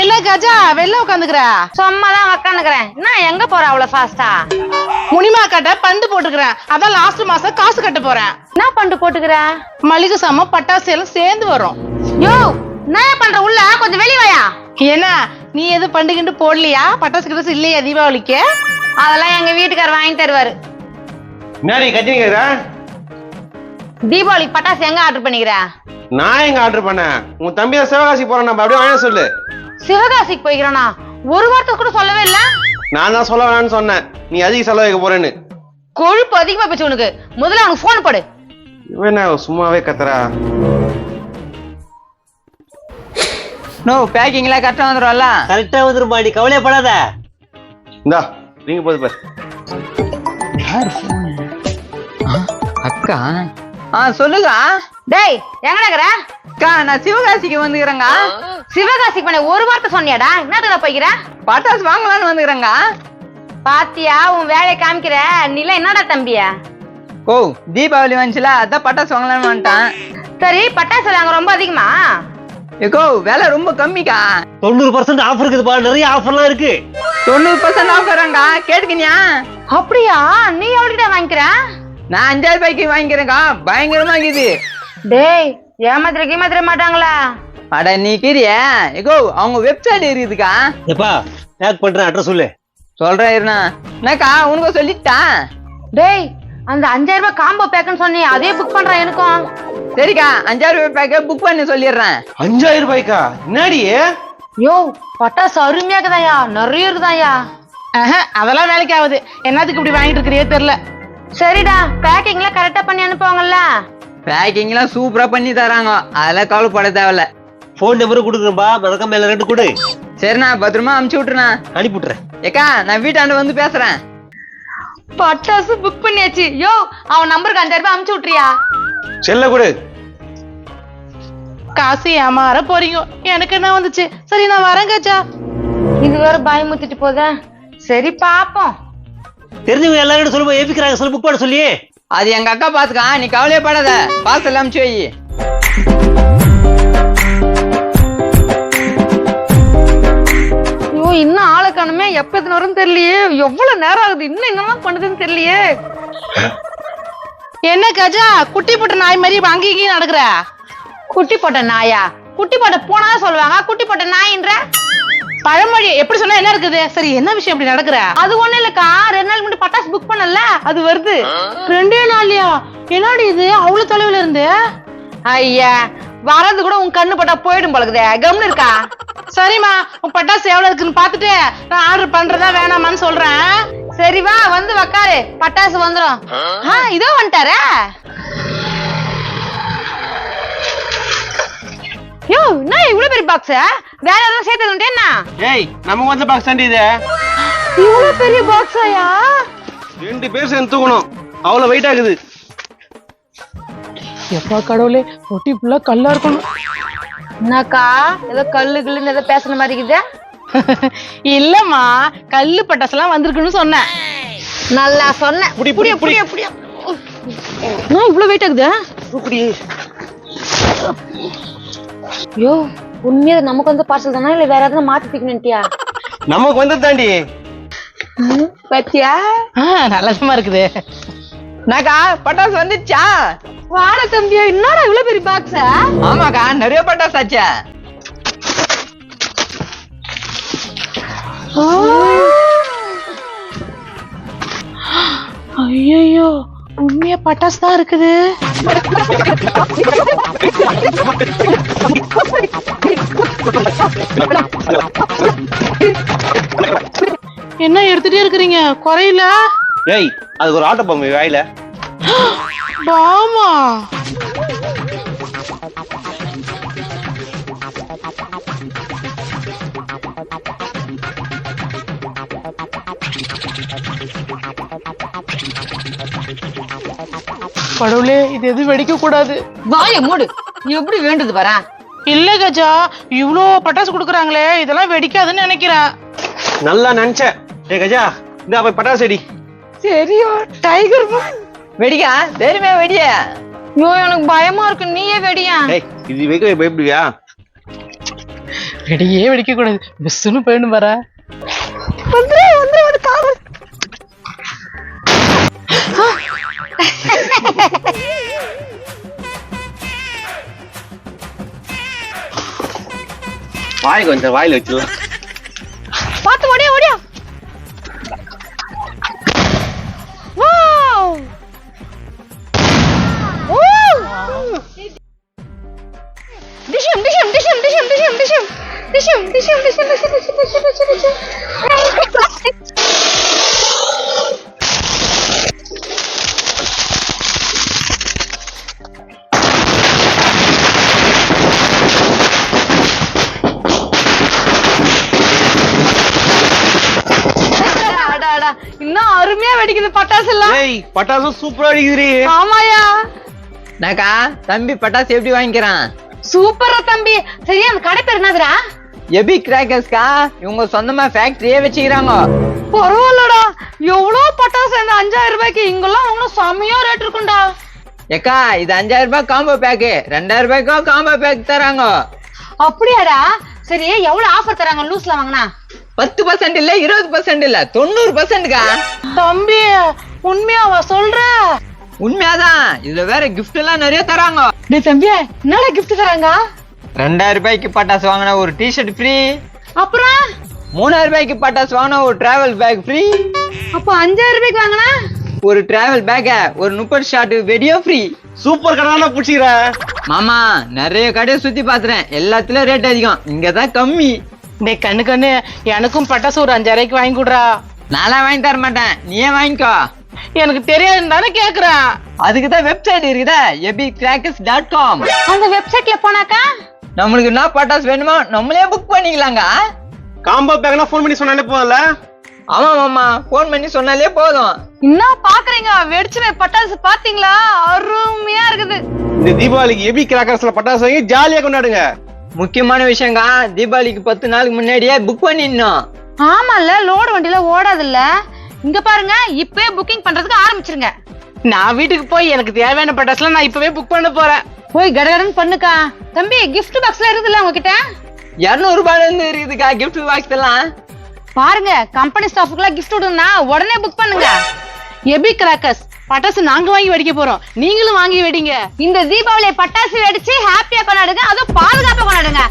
இல்ல கஜா வெளில உட்காந்துக்கிற சும்மா தான் உக்காந்துக்கிறேன். நான் எங்க போற அவ்வளவு ஃபாஸ்டா முனிமா கட்ட பண்டு போட்டுக்கிறேன். அதான் லாஸ்ட் மாசம் காசு கட்ட போறேன். என்ன பண்ணிட்டு போட்டுக்கிற? மளிகை சாமான் பட்டாசு எல்லாம் சேர்ந்து வரும் யோ நான் பண்ற? உள்ள கொஞ்சம் வெளிய வாயா. ஏன்னா நீ எதுவும் பண்டுகிண்டு போடலையா? பட்டாசு கிட்டாசு இல்லையா தீபாவளிக்கு? அதெல்லாம் எங்க வீட்டுக்காரர் வாங்கி தருவாரு. என்னடி கத்தினிக்கிற தீபாவளிக்கு பட்டாசு எங்க ஆர்டர் பண்ணிக்கிற? நான் எங்க ஆர்டர் பண்ணேன்? உன் தம்பி தான் சிவகாசி போறான் நம்ம அப்படியே வாங்க சொல்லு. சிவகாசிக்கு போய்க்கிறோனா? ஒரு வார்த்தை கூட சொல்லவே இல்ல? நான் தான் சொல்ல வேணாம்னு சொன்னேன். நீ அதிக செலவு வைக்க போறேன்னு. கொழுப்பு அதிகமா போச்சு உனக்கு. முதல்ல அவனுக்கு போன் போடு. இவன் என்ன சும்மாவே கத்துறா? நோ பேக்கிங்லாம் கரெக்டாக வந்துடும்ல கரெக்டா வந்துருமா நீ கவலையப்படாத. இந்தா நீங்க போது பாரு. அக்கா? ஆ சொல்லுங்க டேய் எங்கடா இருக்கிற? அக்கா நான் சிவகாசிக்கு வந்துக்கிறேங்க சிவகாசிக்கு பண்ண ஒரு வார்த்தை சொன்னியாடா? என்னத்துக்கு போய்க்கிற? பட்டாசு வாங்கலாம்னு வந்துக்கிறேங்க பாத்தியா உன் வேலையை காமிக்கிற? நீலாம் என்னடா தம்பியா ஓ தீபாவளி வந்துச்சுல அதான் பட்டாசு வாங்கலாம்னு வந்துட்டேன். சரி பட்டாசு அங்க ரொம்ப அதிகமா? ஏக்கோ விலை ரொம்ப கம்மிக்கா. தொண்ணூறு பர்சன்ட் ஆஃபர் இருக்குதுப்பா நிறைய ஆஃபர்லாம் இருக்கு. தொண்ணூறு பர்சன்ட் ஆஃபராங்க கேட்டுக்கினியா? அப்படியா? நீ எவ்வளோடா வாங்கிக்கிற? நான் அஞ்சாயிரம் ரூபாய்க்கு வாங்கிக்கிறேன்க்கா பயங்கரமா இருக்குது. டேய் ஏமாத்திர கீமாத்திர மாட்டாங்களா? அட நீ கிரிய? ஏக்கோ அவங்க வெப்சைட் இருக்குதுக்கா எப்பா பேக் பண்றேன் அட்ரஸ் சொல்லு. சொல்றேன் இருண்ணா என்னக்கா உனக்கு சொல்லிட்டேன் டேய் அந்த அஞ்சாயிரம் ரூபாய் காம்போ பேக்குன்னு சொன்னி அதே புக் பண்றேன் எனக்கும். சரிக்கா அஞ்சாயிரம் ரூபாய் பேக்கை புக் பண்ணி சொல்லிடுறேன். அஞ்சாயிரம் ரூபாய்க்கா? என்னடி? யோ பட்டாசு அருமையா இருக்குதாயா நிறைய இருக்குதாயா ஆஹா, அதெல்லாம் வேலைக்கு ஆகுது. என்னத்துக்கு இப்படி வாங்கிட்டு இருக்கிறியே தெரியல. சரிடா பேக்கிங்ல கரெக்டா பண்ணி அனுப்புவாங்கல்ல. பேக்கிங்லாம் சூப்பரா பண்ணி தராங்க. அதெல்லாம் கவலைப்பட தேவையில்ல. ஃபோன் நம்பரும் கொடுக்குறேன்பா மறக்காம மேல ரெண்டு கொடு. சரிண்ணா பத்திரமா அமுச்சு விட்டுருண்ணா. அனுப்பி விட்டுறேன் ஏக்கா நான் வீட்டாண்டு வந்து பேசுறேன். பட்டாசு புக் பண்ணியாச்சு. யோ அவன் நம்பருக்கு அஞ்சாயிரம் ரூபாய் அமுச்சு விட்றியா செல்ல கொடு. காசு ஏமாற போறீங்க. எனக்கு என்ன வந்துச்சு? சரி நான் வரேன் கஜா இது வேற பயமுத்திட்டு போதே. சரி பாப்போம். தெரிஞ்சவங்க எல்லாரும் சொல்லுவோம் ஏபிக்கிறாங்க? சொல்லி புக் பண்ண சொல்லி அது எங்க அக்கா பாத்துக்கா நீ கவலையப்படாத பார்சல் அமுச்சு வை. ஐயோ இன்னும் ஆளை காணுமே? எப்ப எத்தனை வரும் தெரியலையே. எவ்வளவு நேரம் ஆகுது? இன்னும் என்னெல்லாம் பண்ணுதுன்னு தெரியலையே. என்ன கஜா குட்டி போட்ட நாய் மாதிரி அங்கேயும் இங்கேயும் நடக்கிற? குட்டி போட்ட நாயா? குட்டி போட்ட பூனா சொல்லுவாங்க. குட்டி போட்ட நாயின்ற? பழமொழி எப்படி சொன்னா என்ன இருக்குது? சரி என்ன விஷயம் இப்படி நடக்கிற? அது ஒண்ணு இல்லக்கா. ரெண்டு நாள் முன்னாடி பட்டாசு புக் பண்ணல அது வருது. ரெண்டே நாள்லயா? என்னடி இது? அவ்வளவு தொலைவுல இருந்து? ஐயா வரது கூட உன் கண்ணு பட்டா போயிடும் பழகுதே கம்னு இருக்கா? சரிம்மா உன் பட்டாசு எவ்வளவு இருக்குன்னு பாத்துட்டு நான் ஆர்டர் பண்றதா வேணாமான்னு சொல்றேன். சரி வா வந்து உக்காரு. பட்டாசு வந்துரும். ஆ இதோ வந்துட்டாரே. யோ என்ன இவ்வளவு பெரிய பாக்ஸ் வேற ஏதாவது சேர்த்து வந்துட்டேன்னா ஏய் நமக்கு வந்த பாக்ஸ் தாண்டி இது. இவ்வளவு பெரிய பாக்ஸாயா ரெண்டு பேர் சேர்ந்து தூக்கணும் அவ்வளவு வெயிட் ஆகுது. எப்பா கடவுளே ரொட்டி ஃபுல்லா கல்லா இருக்கணும். என்னக்கா ஏதோ கல்லு கில்லுன்னு ஏதோ பேசுன மாதிரி இருக்குது. இல்லம்மா கல்லு பட்டாசு எல்லாம் வந்திருக்குன்னு சொன்னேன். நல்லா சொன்னேன். புடி, புடி, புடி. புடியா நான் இவ்வளவு வெயிட் ஆகுது? இப்படி யோ உண்மையா நமக்கு வந்து பார்சல் தானா? இல்ல வேற எதாவது மாத்தி தூக்கணுட்டியா நமக்கு வந்தது தாண்டி பத்தியா? நல்லதமா இருக்குது. என்னக்கா பட்டாசு வந்துச்சா வாட தம்பியா என்னடா இவ்வளவு பெரிய பாக்ஸா ஆமாக்கா நிறைய பட்டாசு ஆச்சா. ஐயோ உண்மையா பட்டாசு தான் இருக்குது. என்ன எடுத்துட்டே இருக்கிறீங்க? குறையில? ஏய் அதுக்கு ஒரு ஆட்டோ பொம்மை வாயில. பாமா? கடவுளே இது எதுவும் வெடிக்க கூடாது வாய மூடு. எப்படி வேண்டுது பாரா இல்ல கஜா இவ்ளோ பட்டாசு குடுக்குறாங்களே இதெல்லாம் வெடிக்காதுன்னு நினைக்கிறேன் நல்லா நினைச்சேன் ஏ கஜா இந்த போய் பட்டாசு அடி சரியோ டைகர் வெடிக்கா? தெரியுமே வெடிய. ஐயோ எனக்கு பயமா இருக்கு. நீயே வெடியா? ஏய் இது வைக்க பயப்படுவியா வெடியே வெடிக்க கூடாது புஸ்ஸுன்னு போயிடும் பாரு வாய் கொஞ்சம் வாயில வச்சிடலாம் இன்னும் அருமையா வெடிக்குது பட்டாசு எல்லாம். ஏய் பட்டாசும் சூப்பரா அடிக்குதுடி ஆமாயா என்னக்கா தம்பி பட்டாசு எப்படி வாங்கிக்கிறான்? சூப்பரா தம்பி. சரி அந்த கடை பேர் என்னதுடா? எபி கிராக்கர்ஸ்க்கா? இவங்க சொந்தமா ஃபேக்டரியே வச்சுக்கிறாங்க. பரவாயில்லடா. எவ்வளவு பட்டாசு இந்த அஞ்சாயிரம் ரூபாய்க்கு? இங்கெல்லாம் ஒன்னும் செம்மையா ரேட் இருக்கும்டா. ஏக்கா இது அஞ்சாயிரம் ரூபாய் காம்போ பேக்கு ரெண்டாயிரம் ரூபாய்க்கும் காம்போ பேக் தராங்க. அப்படியாடா. சரி எவ்வளவு ஆஃபர் தராங்க? லூஸ்ல வாங்கினா? பத்து பர்சன்ட் இல்ல இருபது பர்சன்ட் இல்ல தொண்ணூறு பர்சன்ட்க்கா தம்பி உண்மையாவா சொல்ற? உண்மையாதான். இதுல வேற கிஃப்ட் எல்லாம் நிறைய தராங்க. டேய் தம்பி என்னடா கிஃப்ட் தராங்க? ரெண்டாயிரம் ரூபாய்க்கு பட்டாசு வாங்கினா ஒரு டிஷர்ட் ஃப்ரீ அப்புறம்? மூணாயிரம் ரூபாய்க்கு பட்டாசு வாங்கினா ஒரு டிராவல் பேக் ஃப்ரீ அப்ப அஞ்சாயிரம் ரூபாய்க்கு வாங்கினா? ஒரு டிராவல் பேக்க ஒரு முப்பது ஷாட் வெடியோ ஃப்ரீ சூப்பர் கடை தான் பிடிச்சிக்கிற. மாமா நிறைய கடையை சுத்தி பாத்துறேன் எல்லாத்துலயும் ரேட் அதிகம். இங்கதான் கம்மி. டேய் கண்ணு கண்ணு. எனக்கும் பட்டாசு ஒரு அஞ்சாயிரம் வாங்கி கொடுறா. நான்லாம் வாங்கி தர மாட்டேன். நீயே வாங்கிக்கோ. எனக்கு தெரியாதுன்னு தானே கேக்குறேன் அதுக்கு தான் வெப்சைட் இருக்குதா எபி கிராக்கர்ஸ் டாட் காம் அந்த வெப்சைட்ல போனாக்கா? நம்மளுக்கு என்ன பட்டாசு வேணுமோ நம்மளே புக் பண்ணிக்கலாங்க. காம்போ பேக்னா ஃபோன் பண்ணி சொன்னாலே போதும்ல? ஆமா மாமா. ஃபோன் பண்ணி சொன்னாலே போதும். என்ன பாக்குறீங்க? வெடிச்சுன பட்டாசு பாத்தீங்களா? அருமையா இருக்குது. இந்த தீபாவளிக்கு எபி கிராக்கர்ஸ்ல பட்டாசு வாங்கி ஜாலியா கொண்டாடுங்க. முக்கியமான விஷயங்க தீபாவளிக்கு பத்து நாளுக்கு முன்னாடியே புக் பண்ணிடணும். ஆமால லோடு வண்டியில ஓடாதுல்ல. இங்க பாருங்க இப்பவே புக்கிங் பண்றதுக்கு ஆரம்பிச்சிருங்க. நான் வீட்டுக்கு போய் எனக்கு தேவையான பட்டாசுலாம் நான் இப்பவே புக் பண்ண போறேன். போய் கடகடன் பண்ணுக்கா. தம்பி கிஃப்ட் பாக்ஸ்ல இருக்குதுல்ல உங்ககிட்ட? இருநூறு ரூபாயில இருந்து இருக்குதுக்கா கிஃப்ட் பாக்ஸ் எல்லாம். பாருங்க கம்பெனி ஸ்டாஃபுக்குலாம் கிஃப்ட் விடணும்னா உடனே புக் பண்ணுங்க. எபி கிராக்கர்ஸ் பட்டாசு நாங்க வாங்கி வெடிக்க போறோம். நீங்களும் வாங்கி வெடிங்க. இந்த தீபாவளி பட்டாசு வெடிச்சு ஹாப்பியா கொண்டாடுங்க. அதுவும் பாதுகாப்பா கொண்டாடுங்க.